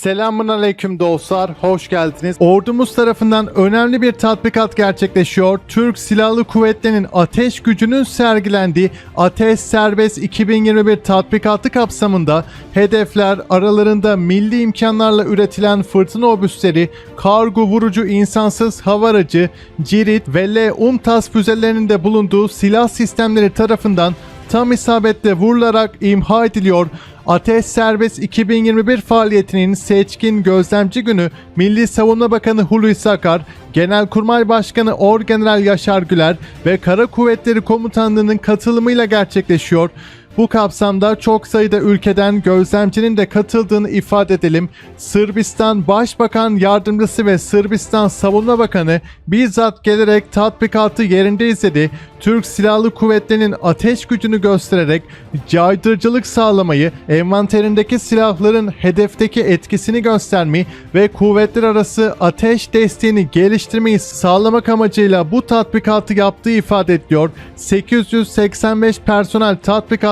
Selamun aleyküm dostlar, hoş geldiniz. Ordumuz tarafından önemli bir tatbikat gerçekleşiyor. Türk Silahlı Kuvvetleri'nin ateş gücünün sergilendiği Ateş Serbest 2021 tatbikatı kapsamında hedefler aralarında milli imkanlarla üretilen fırtına obüsleri, kargo vurucu insansız hava aracı, Cirit ve L-UMTAS füzelerinin de bulunduğu silah sistemleri tarafından tam isabetle vurularak imha ediliyor. Ateş Serbest 2021 faaliyetinin seçkin gözlemci günü Milli Savunma Bakanı Hulusi Akar, Genelkurmay Başkanı Orgeneral Yaşar Güler ve Kara Kuvvetleri Komutanlığı'nın katılımıyla gerçekleşiyor. Bu kapsamda çok sayıda ülkeden gözlemcinin de katıldığını ifade edelim. Sırbistan Başbakan Yardımcısı ve Sırbistan Savunma Bakanı bizzat gelerek tatbikatı yerinde izledi. Türk Silahlı Kuvvetleri'nin ateş gücünü göstererek caydırıcılık sağlamayı, envanterindeki silahların hedefteki etkisini göstermeyi ve kuvvetler arası ateş desteğini geliştirmeyi sağlamak amacıyla bu tatbikatı yaptığı ifade ediliyor. 885 personel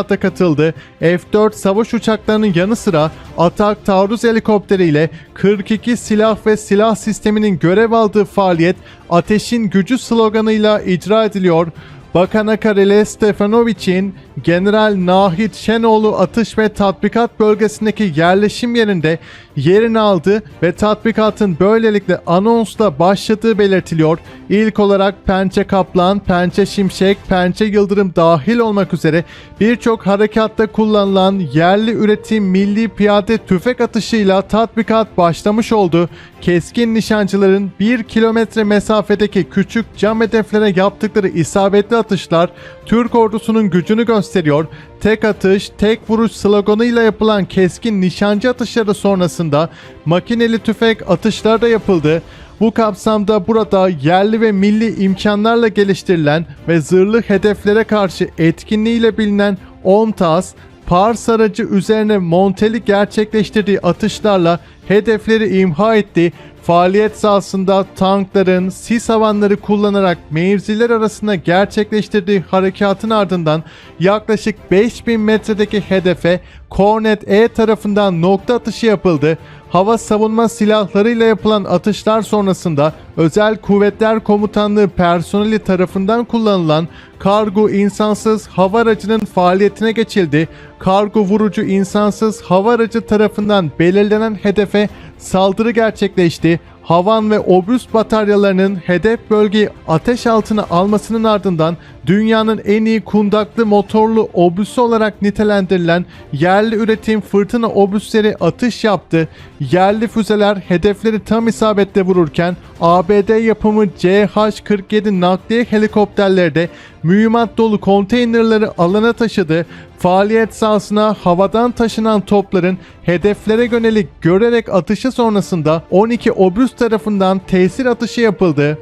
tatbikata katıldı. F-4 savaş uçaklarının yanı sıra Atak taarruz helikopteriyle 42 silah ve silah sisteminin görev aldığı faaliyet ateşin gücü sloganıyla icra ediliyor. Bakan Akarele Stefanovic'in General Nahit Şenoğlu atış ve tatbikat bölgesindeki yerleşim yerinde yerini aldı ve tatbikatın böylelikle anonsla başladığı belirtiliyor. İlk olarak Pençe Kaplan, Pençe Şimşek, Pençe Yıldırım dahil olmak üzere birçok harekatta kullanılan yerli üretim milli piyade tüfek atışıyla tatbikat başlamış oldu. Keskin nişancıların 1 kilometre mesafedeki küçük cam hedeflere yaptıkları isabetli atışlar Türk ordusunun gücünü gösteriyor. Tek atış, tek vuruş sloganıyla yapılan keskin nişancı atışları sonrasında makineli tüfek atışlar da yapıldı. Bu kapsamda burada yerli ve milli imkanlarla geliştirilen ve zırhlı hedeflere karşı etkinliğiyle bilinen OMTAS, Pars aracı üzerine monteli gerçekleştirdiği atışlarla hedefleri imha etti. Faaliyet sahasında tankların sis havanları kullanarak mevziler arasında gerçekleştirdiği harekatın ardından yaklaşık 5000 metredeki hedefe Kornet E tarafından nokta atışı yapıldı. Hava savunma silahlarıyla yapılan atışlar sonrasında Özel Kuvvetler Komutanlığı personeli tarafından kullanılan kargo insansız hava aracının faaliyetine geçildi. Kargo vurucu insansız hava aracı tarafından belirlenen hedefe Getafe saldırı gerçekleşti. Havan ve obüs bataryalarının hedef bölgeyi ateş altına almasının ardından dünyanın en iyi kundaklı motorlu obüsü olarak nitelendirilen yerli üretim fırtına obüsleri atış yaptı. Yerli füzeler hedefleri tam isabetle vururken ABD yapımı CH-47 nakliye helikopterleri de mühimmat dolu konteynerları alana taşıdı. Faaliyet sahasına havadan taşınan topların hedeflere yönelik görerek atışı sonrasında 12 obüs tarafından tesir atışı yapıldı.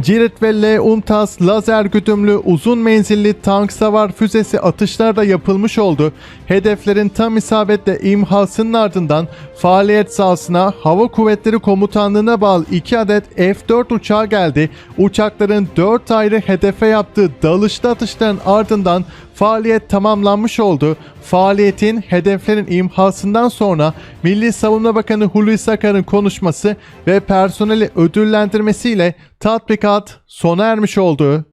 Cirit ve L-UMTAS lazer güdümlü uzun menzilli tank savar füzesi atışlar da yapılmış oldu. Hedeflerin tam isabetle imhasının ardından faaliyet sahasına Hava Kuvvetleri Komutanlığı'na bağlı 2 adet F-4 uçağı geldi. Uçakların 4 ayrı hedefe yaptığı dalışlı atışların ardından faaliyet tamamlanmış oldu. Faaliyetin hedeflerin imhasından sonra Milli Savunma Bakanı Hulusi Akar'ın konuşması ve personeli ödüllendirmesiyle tatbikat sona ermiş oldu.